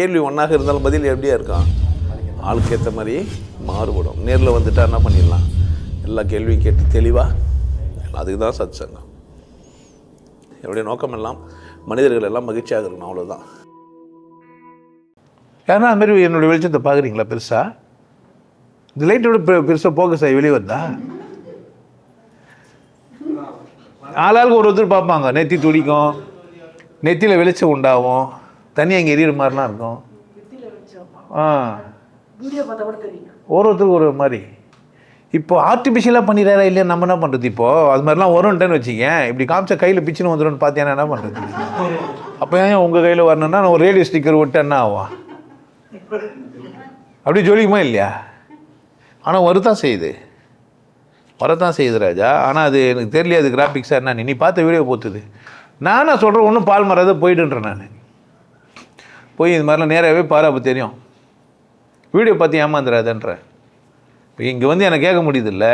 கேள்வி ஒன்றாக இருந்தாலும் பதில் எப்படியா இருக்கும்? ஆளுக்கு ஏற்ற மாதிரி மாறுபடும். நேரில் வந்துட்டா என்ன பண்ணிடலாம்? எல்லா கேள்வியும் கேட்டு தெளிவாக அதுக்கு தான் சத் சங்கம் என்னுடைய நோக்கம் எல்லாம் மனிதர்கள் எல்லாம் மகிழ்ச்சியாக இருக்கணும் அவ்வளோதான் ஏன்னா அது என்னுடைய வெளிச்சத்தை பார்க்குறீங்களா பெருசா? இந்த லைட்டோட பெ பெருசாக ஃபோக்கஸ் ஆகி வெளியே வருதா? ஆளாளுக்கு ஒரு ஒருத்தர் பார்ப்பாங்க. நெத்தி துடிக்கும். நெத்தியில் வெளிச்சம் உண்டாகும். தண்ணி அங்கே எரியிற மாதிரிலாம் இருக்கும். ஆ. ஒரு ஒருத்தருக்கு ஒரு மாதிரி. இப்போ ஆர்டிஃபிஷியலாக பண்ணிடுறாரா இல்லையா? நம்ம என்ன பண்ணுறது இப்போது அது மாதிரிலாம் வரும்ட்டேன்னு வச்சுக்கேன் இப்படி காமிச்சா கையில் பிச்சுன்னு வந்துடும்னு பார்த்தீங்கன்னா என்ன பண்ணுறது அப்போ ஏன் உங்கள் கையில் வரணும்னா நான் ஒரு ரேடியோ ஸ்டிக்கர் விட்டு என்ன ஆகும்? அப்படி ஜொலிக்குமா இல்லையா? ஆனால் வரத்தான் செய்யுது. வரத்தான் செய்யுது ராஜா. ஆனால் அது எனக்கு தெரியல அது கிராஃபிக்ஸாக என்ன நீ பார்த்த வீடியோ போத்துது. நான் சொல்கிறேன் ஒன்றும் பால் மராத போயிடுன்றேன் நான். போய் இது மாதிரிலாம் நேராகவே பாரு அப்போ தெரியும். வீடியோ பார்த்து ஏமாந்துடாதன்ற இப்போ இங்கே வந்து எனக்கு கேட்க முடியுதுல்ல.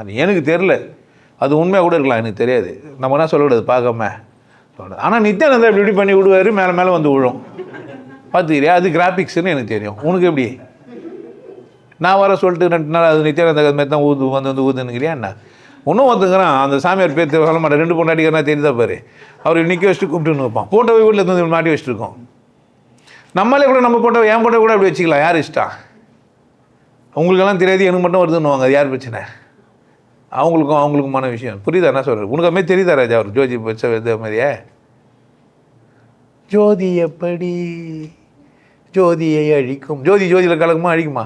அது எனக்கு தெரில அது உண்மையாக கூட இருக்கலாம் எனக்கு தெரியாது. நம்ம என்ன சொல்லக்கூடாது பார்க்காம. ஆனால் நித்யானந்தா இப்படி இப்படி பண்ணி விடுவார் மேலே மேலே வந்து விழும். பார்த்துக்கிறியா? அது கிராஃபிக்ஸ்னு எனக்கு தெரியும். உனக்கு எப்படி? நான் வர சொல்லிட்டு ரெண்டு நாள் அது நித்யானந்தா அது மாதிரி தான் ஊது வந்து வந்து ஊதுன்னுக்கிறியா என்ன? ஒன்றும் ஒருத்தங்கிறான் அந்த சாமியார் பேர் சொல்ல மாட்டேன். ரெண்டு பொண்டாட்டிக்கிறனா தெரியுதா பாரு. அவர் நிற்க வச்சுட்டு கூப்பிட்டுன்னு வைப்பான். போட்டோவை வீட்டில் இருந்து மாட்டி வச்சுருக்கோம் நம்மளே கூட நம்ம போட்டோ என் போட்டோ கூட அப்படி வச்சுக்கலாம். யார் இஷ்டம் அவங்களுக்கெல்லாம் தெரியாது எனக்கு மட்டும் வருதுன்னுவாங்க. அது யார் பிரச்சனை? அவங்களுக்கும் அவங்களுக்குமான விஷயம். புரியுதா? என்ன சொல்கிறார் உனக்கு அதுமாதிரி தெரியுதா ராஜா? அவர் ஜோதி வச்ச இது மாதிரியே? ஜோதி எப்படி? ஜோதியை அழிக்கும். ஜோதி ஜோதியில் கலக்குமா அழிக்குமா?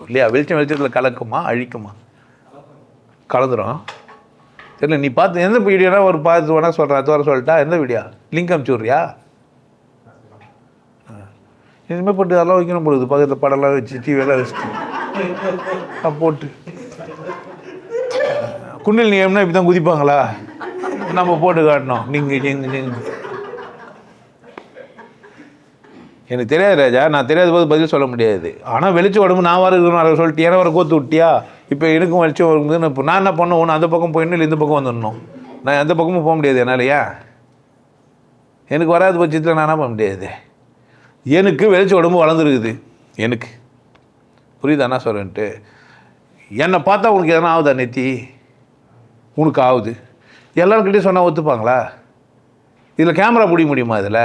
சொல்லியா? வெளிச்சம் வெளிச்சத்தில் கலக்குமா அழிக்குமா? கலந்துரும். தெரியல நீ பார்த்து எந்த வீடியோனா ஒரு பார்த்து வேணால் சொல்கிறேன் அது வர சொல்லிட்டா? எந்த வீடியோ லிங்க் அமுச்சுட்றியா இனிமேல் போட்டு அதெல்லாம் வைக்கணும் பொழுது பக்கத்தில் படம்லாம் வச்சு டிவியெல்லாம் வச்சுட்டு. அஹ் போட்டு. குண்டில் நியம்னா இப்படி தான் குதிப்பாங்களா? நம்ம போட்டு காட்டணும். நீங்கள் நீங்கள் நீங்கள் எனக்கு தெரியாது ராஜா. நான் தெரியாத போது பதில் சொல்ல முடியாது. ஆனால் வெளிச்சம் உடம்பு நான் வர இருக்கணும் சொல்லிட்டு ஏன்னா வர கோத்து விட்டியா? இப்போ எனக்கும் வெளிச்சம் வருதுன்னு இப்போ நான் என்ன பண்ண ஒன்று அந்த பக்கம் போயிடணும் இல்லை இந்த பக்கம் வந்துடணும்? நான் எந்த பக்கமும் போக முடியாது என்னாலயா? எனக்கு வராத பட்சத்தில் நான் என்ன பண்ண முடியாது? எனக்கு வெளிச்ச உடம்பு வளர்ந்துருக்குது. எனக்கு. புரியுதா என்ன சொல்கிறேன்ட்டு என்னை பார்த்தா உனக்கு எதனா ஆகுதா நெத்தி? உனக்கு ஆகுது. எல்லாருக்கிட்டையும் சொன்னால் ஒத்துப்பாங்களா? இதில் கேமரா பிடிக்க முடியுமா இதில்?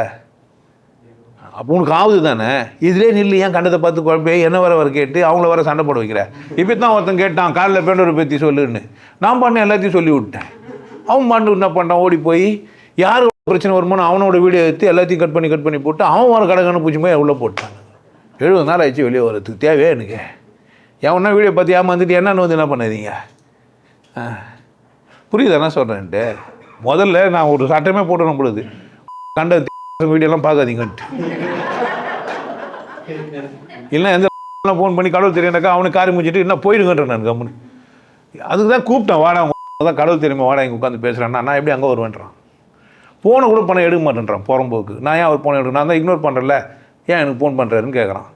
அப்போ உனக்கு ஆகுது தானே? இதிலே நில்லு ஏன் கண்டத்தை பார்த்து குழப்பே என்ன வர வர கேட்டு அவங்கள வர சண்டை போட வைக்கிற? இப்போ தான் ஒருத்தன் கேட்டான் காலில் பேண்டூர் பற்றி சொல்லுன்னு. நான் பண்ண எல்லாத்தையும் சொல்லி விட்டேன் அவன் பண்ணு என்ன பண்ணான் ஓடி போய் யார் பிரச்சனை வருமானம் அவனோட வீடியோ எடுத்து எல்லாத்தையும் கட் பண்ணி கட் பண்ணி போட்டு அவன் வர கடகன்னு பூச்சி போய் உள்ளே போட்டான். எழுபது நாள் ஆயிடுச்சு வெளியே வரதுக்கு தேவையே எனக்கு? எவனா வீடியோ பார்த்து ஏமாந்துட்டு என்னன்னு வந்து என்ன பண்ணாதீங்க? புரியுது புரியுதா என்ன சொல்கிறேன்ட்டு முதல்ல நான் ஒரு சட்டமே போட்டணும் பொழுது. கண்ட வீடியோலாம் பார்க்காதீங்கன்ட்டு. இல்லை எந்த ஃபோன் பண்ணி கடவுள் தெரியுனாக்கா அவனுக்கு காரி முடிச்சுட்டு என்ன போயிடுங்கன்ற நான் கம்முன்னு. அதுக்கு தான் கூப்பிட்டேன் வாடா தான் கடவுள் தெரியுமா? வாடா இங்கே உட்காந்து பேசுகிறேன்னா நான் எப்படி அங்கே வருவேன்றான்? ஃபோனை கூட பணம் எடுக்க மாட்டேன்றான் புறம்போக்கு. நான் ஏன் அவர் ஃபோனை எடுக்க நான் தான் இக்னோர் பண்ணுறல ஏன் எனக்கு ஃபோன் பண்ணுறாருன்னு கேட்குறான்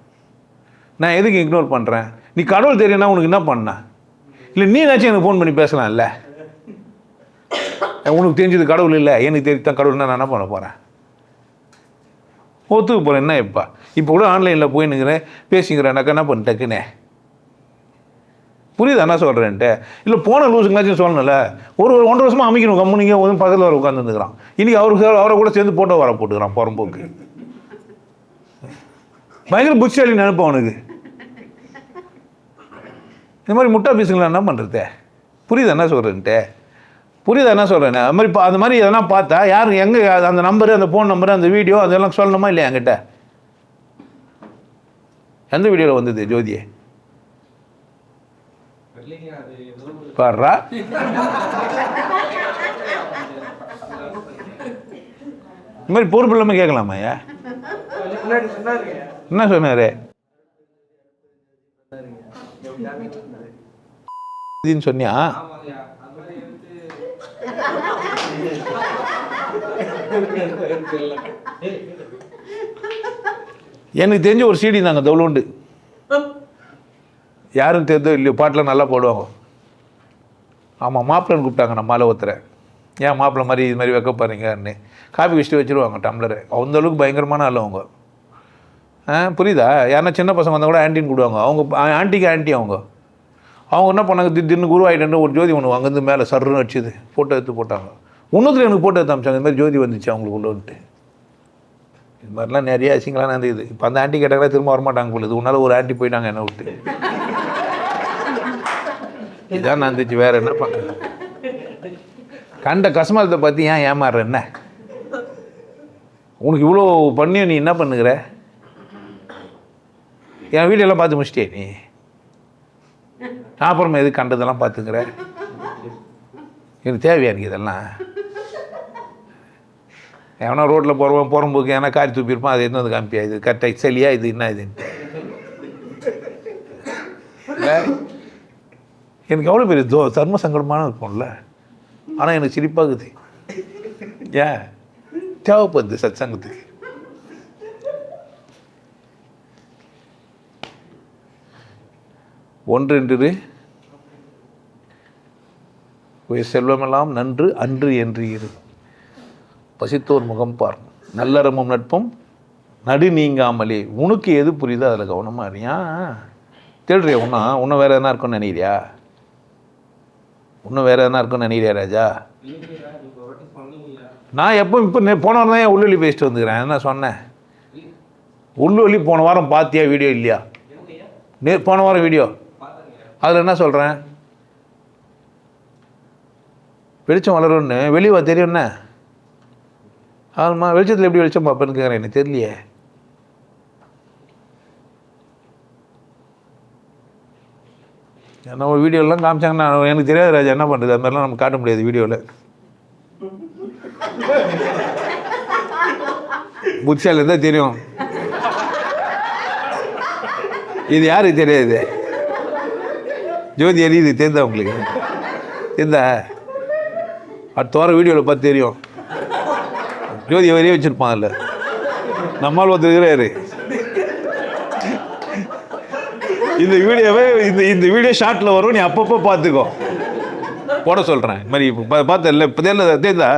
நான் எதுக்கு இக்னோர் பண்ணுறேன் நீ கடவுள் தெரியும்னா உனக்கு என்ன பண்ண? இல்லை நீ நினச்சி எனக்கு ஃபோன் பண்ணி பேசலாம்ல? உனக்கு தெரிஞ்சது கடவுள் இல்லை. எனக்கு தெரிவித்தான் கடவுள்னா நான் என்ன பண்ண போகிறேன் ஒத்துக்கு போகிறேன் என்ன இப்போ? இப்போ கூட ஆன்லைனில் போய் நிற்கிறேன் பேசிக்கிறேன்னாக்கா என்ன பண்ண புரியுதா? என்ன சொல்கிறேன்ட்டு இல்லை போன லூசுங்களாச்சும் சொல்லணும்ல. ஒரு ஒரு ஒன்றரை வருஷமாக அமைக்கணும். கம்முனிங்க ஒரு பக்கத்தில் வர உட்காந்துருக்கிறான் இன்றைக்கி அவருக்கு அவரை கூட சேர்ந்து போட்டோ வர போட்டுக்கிறான் புறம்போக்கு. பயங்கர புத்திசாலி நினைப்பான் அவனுக்கு. இந்த மாதிரி முட்டா பீஸுங்களா என்ன பண்ணுறது புரியுதா? என்ன சொல்கிறேன்ட்டு புரியுதா? என்ன சொல்கிறேன் அது மாதிரி அந்த மாதிரி எதனா பார்த்தா யார் எங்கே அந்த நம்பரு அந்த ஃபோன் நம்பரு அந்த வீடியோ அதெல்லாம் சொல்லணுமா இல்லையா என்கிட்ட? எந்த வீடியோவில் வந்தது ஜோதியே? பாடுறா இந்த மாதிரி பொறுப்பு இல்லாமல் கேட்கலாமா ஐயா? என்ன சொன்னாரு? சொன்னியா? எனக்கு தெரிஞ்ச ஒரு சீடி தாங்க தவுளுண்டு யாரும் தெரிஞ்சோ இல்லையோ பாட்டில் நல்லா போடுவாங்க. ஆமாம் மாப்பிள்ளன்னு கூப்பிட்டாங்க நம்ம மாலை ஏன் மாப்பிள்ளை மாதிரி இது மாதிரி வைக்க போகிறீங்கன்னு காப்பி வச்சுட்டு வச்சுருவாங்க டம்ளரு. அந்த அளவுக்கு பயங்கரமான ஆள் அவங்க. ஆ புரியுதா? யாருன்னா சின்ன பசங்க வந்தால் கூட ஆண்டின்னு கூடுவாங்க அவங்க ஆண்டிக்கு ஆண்டி அவங்க. அவங்க என்ன பண்ணாங்க? திடீர்னு குருவாயிட்டு ஒரு ஜோதி ஒன்று அங்கேருந்து மேலே சர்ன்னு வச்சுது ஃபோட்டோ எடுத்து போட்டாங்க. இன்னொருத்தர் எனக்கு ஃபோட்டோ எடுத்து அமிச்சாங்க. இந்த மாதிரி ஜோதி வந்துச்சு அவங்களுக்குள்ளன்ட்டு இது மாதிரிலாம் நிறைய அசிங்கலாம் நடந்தது. இப்போ அந்த ஆண்டி கேட்டாங்களா திரும்ப வரமாட்டாங்க போல இது உன்னால் ஒரு ஆண்டி போயிட்டாங்க என்னை விட்டு. இதான் நடந்துச்சு வேற என்ன பண்ணுறது கண்ட கஸ்மாலத்தை பற்றி ஏன் ஏமாறுற என்ன? உனக்கு இவ்வளோ பண்ணியும் நீ என்ன பண்ணுகிற? என் வீடியோலாம் பார்த்து முடிச்சிட்டே நீ? நான் அப்புறமா எது கண்டதெல்லாம் பார்த்துக்கிற? எனக்கு தேவையா இருக்கு இதெல்லாம்? எவனா ரோட்டில் போகிறவன் போகிறம்போக்கு ஏன்னா காரி தூப்பியிருப்பான் அது என்ன வந்து காமிப்பியா? இது கரெக்டாக சரியா இது என்ன இதுன்ட்டு எனக்கு எவ்வளோ பெரிய தோ தர்ம சங்கடமான இருக்கும்ல ஆனால் எனக்கு சிரிப்பாகுது. ஏன் தேவைப்படுது சத் சங்கத்துக்கு ஒன்றென்று உயர் செல்வமெல்லாம் நன்று அன்று என்று இரு. பசித்தோர் முகம் பார். நல்லறமும் நட்பும் நடு நீங்காமலே. உனக்கு எது புரியுதோ அதில் கவனமாக இருக்கியா தேடுறியா உன்னா? உன்னை வேறு எதனா இருக்கும்னு நினைக்கிறியா? இன்னும் வேறு எதனா இருக்கும்னு நினைக்கிறியா ராஜா? நான் எப்போ இப்போ போன வாரம் தான் உள்ளொலி பேசிட்டு வந்துக்கிறேன்? என்ன சொன்னேன்? உள்ளொலி போன வாரம் பார்த்தியா வீடியோ இல்லையா? நே போன வாரம் வீடியோ. அதில் என்ன சொல்கிறேன் வெளிச்சம் வளரும்னு. வெளியே என்ன ஆமாம்மா வெளிச்சத்தில் எப்படி வெளிச்சம் பார்ப்பேன்னு கேட்குறேன் எனக்கு தெரியலையே. நம்ம வீடியோலாம் காமிச்சாங்கன்னா எனக்கு தெரியாது ராஜா என்ன பண்ணுறது அது மாதிரிலாம் நம்ம காட்ட முடியாது வீடியோவில் புத்திசாலி இருந்தால் தெரியும். இது யாருக்கு தெரியாது? ஜோதி எரியுது தெரிந்தா உங்களுக்கு? தெரிந்தா? அடுத்த வாரம் வீடியோவில் பார்த்து தெரியும். ஜோதி வரையே வச்சுருப்பான் அதில் நம்மால் ஒருத்தர் இருக்கிறாரு. இந்த வீடியோவே இந்த இந்த வீடியோ ஷார்ட்டில் வரும் நீ அப்பப்போ பார்த்துக்கோ. போட சொல்கிறேன் இது மாதிரி இப்போ பா- இல்லை இப்போ தெரியல தெரியுதா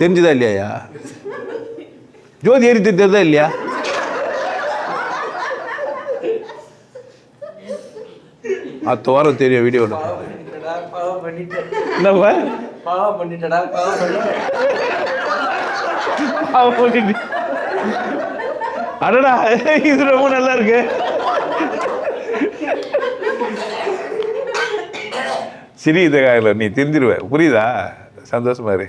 தெரிஞ்சுதா இல்லையா ஜோதி எரி தெரியுதா இல்லையா? அடுத்த வாரம் தெரியும் வீடியோவில் என்னப்பா? பாவம் பண்ணிட்டடா பாவம் பண்ணிட்டேன் அடடா இது ரொம்ப நல்லா இருக்கு. சிரி இல்லை நீ தெரிஞ்சிருவ. புரியுதா? சந்தோஷமா இரு.